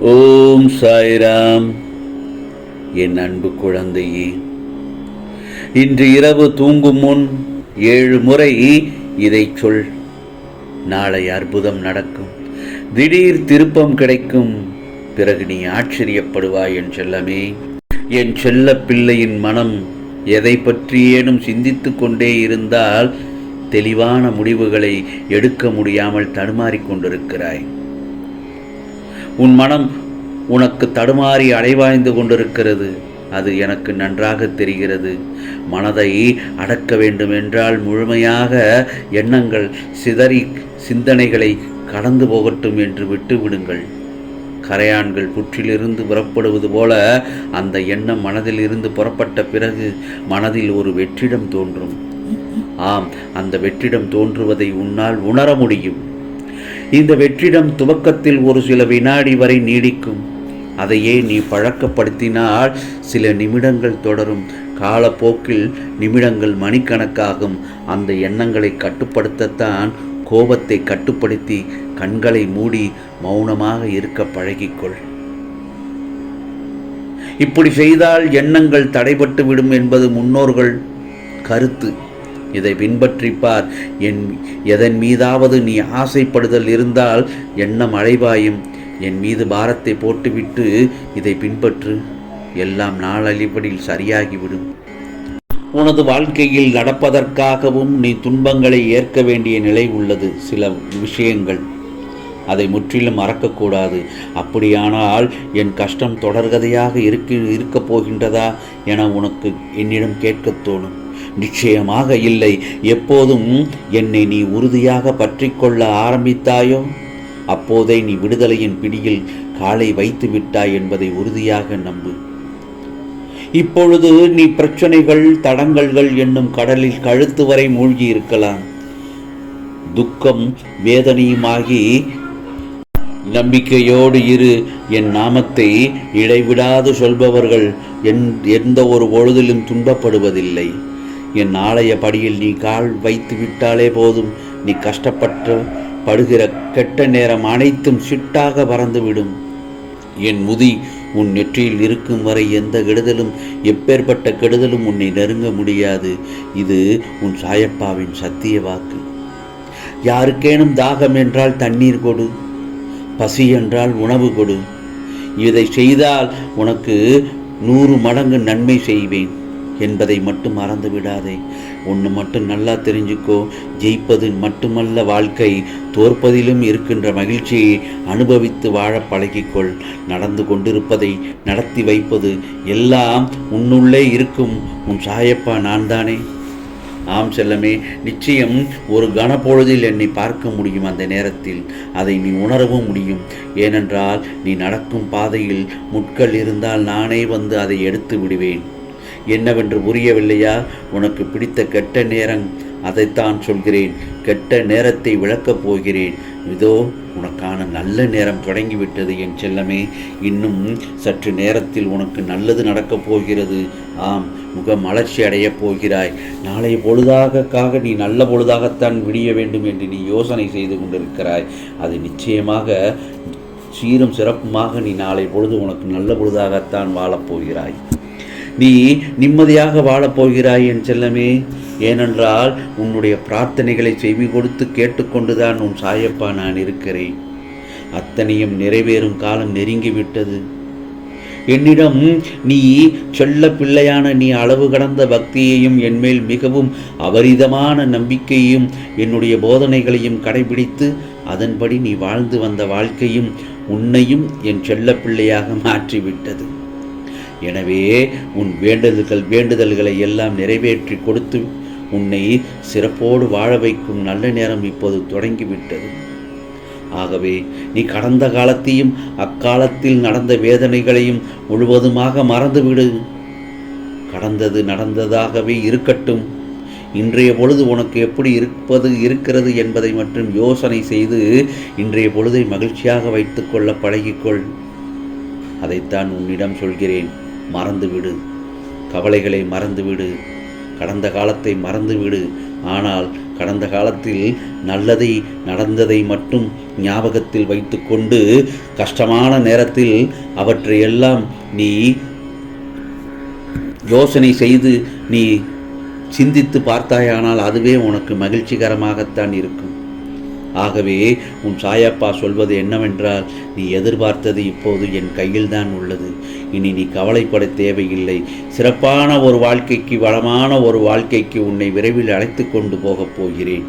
ஓம் சாய்ராம். என் அன்பு குழந்தையே இன்று இரவு தூங்கும் முன் ஏழு முறை இதை சொல். நாளை அற்புதம் நடக்கும். திடீர் திருப்பம் கிடைக்கும். பிறகு நீ ஆச்சரியப்படுவாய் என் செல்லமே. என் செல்ல பிள்ளையின் மனம் எதை பற்றியேனும் சிந்தித்து கொண்டே இருந்தால் தெளிவான முடிவுகளை எடுக்க முடியாமல் தடுமாறிக் கொண்டிருக்கிறாய். உன் மனம் உனக்கு தடுமாறி அலைவாய்ந்து கொண்டிருக்கிறது. அது எனக்கு நன்றாக தெரிகிறது. மனதை அடக்க வேண்டும் என்றால் முழுமையாக எண்ணங்கள் சிதறி சிந்தனைகளை கடந்து போகட்டும் என்று விட்டுவிடுங்கள். கரையான்கள் புற்றிலிருந்து புறப்படுவது போல அந்த எண்ணம் மனதில் இருந்து புறப்பட்ட பிறகு மனதில் ஒரு வெற்றிடம் தோன்றும். ஆம் அந்த வெற்றிடம் தோன்றுவதை உன்னால் உணர முடியும். இந்த வெற்றிடம் துவக்கத்தில் ஒரு சில வினாடி வரை நீடிக்கும். அதையே நீ பழக்கப்படுத்தினால் சில நிமிடங்கள் தொடரும். காலப்போக்கில் நிமிடங்கள் மணிக்கணக்காகும். அந்த எண்ணங்களை கட்டுப்படுத்தத்தான் கோபத்தை கட்டுப்படுத்தி கண்களை மூடி மௌனமாக இருக்க பழகிக்கொள். இப்படி செய்தால் எண்ணங்கள் தடைபட்டு விடும் என்பது முன்னோர்கள் கருத்து. இதை பின்பற்றிப்பார். என் எதன் மீதாவது நீ ஆசைப்படுதல் இருந்தால் எண்ணம் மழைவாயும் என் மீது பாரத்தை போட்டுவிட்டு இதை பின்பற்று. எல்லாம் நாளழிப்படியில் சரியாகிவிடும். உனது வாழ்க்கையில் நடப்பதற்காகவும் நீ துன்பங்களை ஏற்க வேண்டிய நிலை உள்ளது சில விஷயங்கள். அதை முற்றிலும் மறக்கக்கூடாது. அப்படியானால் என் கஷ்டம் தொடர்கதையாக இருக்க இருக்கப் போகின்றதா என உனக்கு என்னிடம் கேட்கத் தோணும். நிச்சயமாக இல்லை. எப்போதும் என்னை நீ உறுதியாக பற்றி கொள்ள ஆரம்பித்தாயோ? அப்போதே நீ விடுதலையின் பிடியில் காலை வைத்து விட்டாய் என்பதை உறுதியாக நம்பு. இப்பொழுது நீ பிரச்சனைகள் தடங்கல்கள் என்னும் கடலில் கழுத்து வரை மூழ்கி இருக்கலாம். துக்கம் வேதனையுமாகி நம்பிக்கையோடு இரு. என் நாமத்தை இடைவிடாது சொல்பவர்கள் என் எந்த ஒரு பொழுதிலும் துன்பப்படுவதில்லை. என் ஆலய படியில் நீ கால் வைத்து விட்டாலே போதும். நீ கஷ்டப்பட்டு படுகிற கெட்ட நேரம் அனைத்தும் சிட்டாக பறந்துவிடும். என் முதி உன் நெற்றியில் இருக்கும் வரை எந்த கெடுதலும் எப்பேற்பட்ட கெடுதலும் உன்னை நெருங்க முடியாது. இது உன் சாயப்பாவின் சத்திய வாக்கு. யாருக்கேனும் தாகம் என்றால் தண்ணீர் கொடு. பசி என்றால் உணவு கொடு. இதை செய்தால் உனக்கு நூறு மடங்கு நன்மை செய்வேன். என்பதை மட்டும் மறந்து விடாதே. ஒன்று மட்டும் நல்லா தெரிஞ்சுக்கோ. ஜெயிப்பது மட்டுமல்ல வாழ்க்கை. தோற்பதிலும் இருக்கின்ற மகிழ்ச்சியை அனுபவித்து வாழ பழகிக்கொள். நடந்து கொண்டிருப்பதை நடத்தி வைப்பது எல்லாம் உன்னுள்ளே இருக்கும். உன் சாயப்பா நான் தானே ஆம் செல்லமே நிச்சயம் ஒரு கனப்பொழுதில் என்னை பார்க்க முடியும் அந்த நேரத்தில். அதை நீ உணரவும் முடியும். ஏனென்றால் நீ நடக்கும் பாதையில் முட்கள் இருந்தால் நானே வந்து அதை எடுத்து விடுவேன். என்னவென்று புரியவில்லையா? உனக்கு பிடித்த கெட்ட நேரம் அதைத்தான் சொல்கிறேன். கெட்ட நேரத்தை விளக்கப் போகிறேன். இதோ உனக்கான நல்ல நேரம் தொடங்கிவிட்டது என் செல்லமே. இன்னும் சற்று நேரத்தில் உனக்கு நல்லது நடக்கப் போகிறது. ஆம் முக மலர்ச்சி அடையப் போகிறாய். நாளைய பொழுதாகக்காக நீ நல்ல பொழுதாகத்தான் விடிய வேண்டும் என்று நீ யோசனை செய்து கொண்டிருக்கிறாய். அது நிச்சயமாக சீரும் சிறப்புமாக நீ நாளை பொழுது உனக்கு நல்ல பொழுதாகத்தான் வாழப்போகிறாய் நீ நிம்மதியாக வாழப்போகிறாய் என் செல்லமே. ஏனென்றால் உன்னுடைய பிரார்த்தனைகளை செவி கொடுத்து கேட்டுக்கொண்டுதான் உன் சாயப்பா நான் இருக்கிறேன். அத்தனையும் நிறைவேறும் காலம் நெருங்கிவிட்டது. என்னிடம் நீ செல்ல பிள்ளையான நீ அளவு கடந்த பக்தியையும் என்மேல் மிகவும் அபரிதமான நம்பிக்கையையும் என்னுடைய போதனைகளையும் கடைபிடித்து அதன்படி நீ வாழ்ந்து வந்த வாழ்க்கையும் உன்னையும் என் செல்ல பிள்ளையாக மாற்றிவிட்டது. எனவே உன் வேண்டுதல்கள் வேண்டுதல்களை எல்லாம் நிறைவேற்றி கொடுத்து உன்னை சிறப்போடு வாழ வைக்கும் நல்ல நேரம் இப்போது தொடங்கிவிட்டது. ஆகவே நீ கடந்த காலத்தையும் அக்காலத்தில் நடந்த வேதனைகளையும் முழுவதுமாக மறந்துவிடு. கடந்தது நடந்ததாகவே இருக்கட்டும். இன்றைய பொழுது உனக்கு எப்படி இருப்பது இருக்கிறது என்பதை மட்டும் யோசனை செய்து இன்றைய பொழுதை மகிழ்ச்சியாக வைத்துக்கொள்ள பழகிக்கொள். அதைத்தான் உன்னிடம் சொல்கிறேன். மறந்துவிடு. கவலைகளை மறந்துவிடு. கடந்த காலத்தை மறந்துவிடு. ஆனால் கடந்த காலத்தில் நல்லதை நடந்ததை மட்டும் ஞாபகத்தில் வைத்துக்கொண்டு கஷ்டமான நேரத்தில் அவற்றையெல்லாம் நீ யோசனை செய்து நீ சிந்தித்து பார்த்தாயானால் அதுவே உனக்கு மகிழ்ச்சிகரமாகத்தான் இருக்கும். ஆகவே உன் சாயப்பா சொல்வது என்னவென்றால் நீ எதிர்பார்த்தது இப்போது என் கையில்தான் உள்ளது. இனி நீ கவலைப்பட தேவையில்லை. சிறப்பான ஒரு வாழ்க்கைக்கு வளமான ஒரு வாழ்க்கைக்கு உன்னை விரைவில் அழைத்து கொண்டு போகப் போகிறேன்.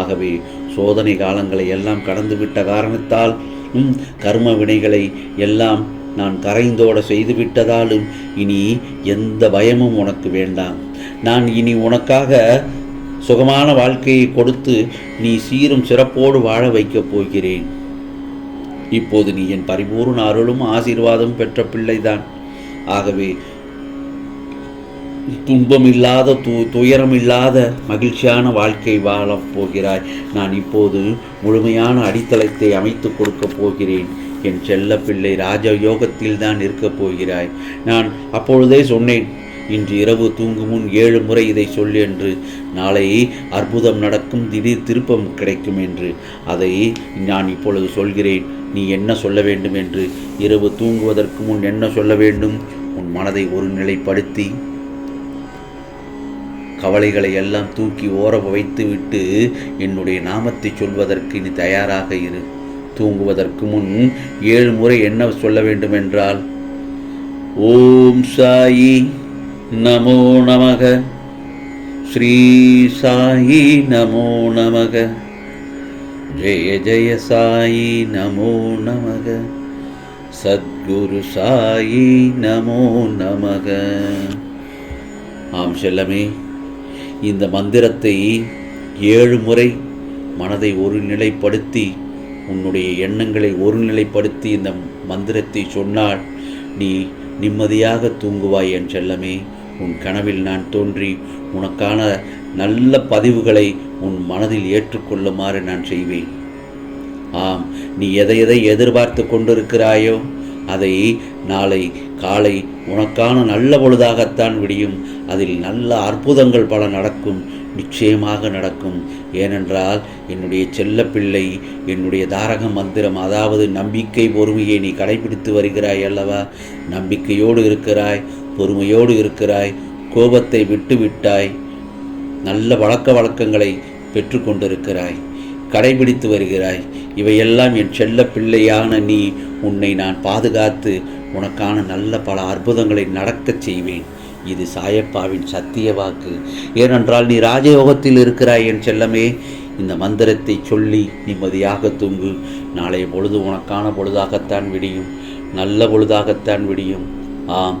ஆகவே சோதனை காலங்களை எல்லாம் கடந்துவிட்ட காரணத்தால் உம் கர்ம வினைகளை எல்லாம் நான் கரைந்தோட செய்துவிட்டதாலும் இனி எந்த பயமும் உனக்கு வேண்டாம். நான் இனி உனக்காக சுகமான வாழ்க்கையை கொடுத்து நீ சீரும் சிறப்போடு வாழ வைக்கப் போகிறேன். இப்போது நீ என் பரிபூர்ண அருளும் ஆசீர்வாதம் பெற்ற பிள்ளைதான். ஆகவே துன்பமில்லாத து துயரமில்லாத மகிழ்ச்சியான வாழ்க்கை வாழப் போகிறாய். நான் இப்போது முழுமையான அடித்தளத்தை அமைத்து கொடுக்கப் போகிறேன். என் செல்ல பிள்ளை ராஜயோகத்தில் தான் இருக்கப் போகிறாய். நான் அப்பொழுதே சொன்னேன் இன்று இரவு தூங்கும் முன் ஏழு முறை இதை சொல் என்று. நாளை அற்புதம் நடக்கும் திடீர் திருப்பம் கிடைக்கும் என்று. அதை நான் இப்பொழுது சொல்கிறேன். நீ என்ன சொல்ல வேண்டும் என்று. இரவு தூங்குவதற்கு முன் என்ன சொல்ல வேண்டும்? உன் மனதை ஒருநிலைப்படுத்தி கவலைகளை எல்லாம் தூக்கி ஓர வைத்துவிட்டு என்னுடைய நாமத்தை சொல்வதற்கு நீ தயாராக இரு. தூங்குவதற்கு முன் ஏழு முறை என்ன சொல்ல வேண்டும் என்றால் ஓம் சாயி நமோ நமக. ஸ்ரீ சாயி நமோ நமக. ஜெய ஜெய சாயி நமோ நமக. சத்குரு சாயி நமோ நமக. ஆம் செல்லமே இந்த மந்திரத்தை ஏழு முறை மனதை ஒருநிலைப்படுத்தி உன்னுடைய எண்ணங்களை ஒருநிலைப்படுத்தி இந்த மந்திரத்தை சொன்னால் நீ நிம்மதியாக தூங்குவாய் என் செல்லமே. உன் கனவில் நான் தோன்றி உனக்கான நல்ல பதிவுகளை உன் மனதில் ஏற்றுக்கொள்ளுமாறு நான் செய்வேன். ஆம் நீ எதை எதை எதிர்பார்த்து கொண்டிருக்கிறாயோ அதை நாளை காலை உனக்கான நல்ல பொழுதாகத்தான் விடியும். அதில் நல்ல அற்புதங்கள் பல நடக்கும் நிச்சயமாக நடக்கும். ஏனென்றால் என்னுடைய செல்லப்பிள்ளை என்னுடைய தாரக மந்திரம் அதாவது நம்பிக்கை பொறுமையை நீ கடைபிடித்து வருகிறாய் அல்லவா? நம்பிக்கையோடு இருக்கிறாய். பொறுமையோடு இருக்கிறாய் கோபத்தை விட்டுவிட்டாய் நல்ல வழக்க வழக்கங்களை பெற்றுக்கொண்டிருக்கிறாய் கடைபிடித்து வருகிறாய். இவையெல்லாம் என் செல்ல பிள்ளையான நீ உன்னை நான் பாதுகாத்து உனக்கான நல்ல பல அற்புதங்களை நடக்கச் செய்வேன். இது சாயப்பாவின் சத்திய வாக்கு. ஏனென்றால் நீ ராஜயோகத்தில் இருக்கிறாய் என் செல்லமே. இந்த மந்திரத்தை சொல்லி நிம்மதியாக தூங்கு. நாளைய பொழுது உனக்கான பொழுதாகத்தான் விடியும். நல்ல பொழுதாகத்தான் விடியும். ஆம்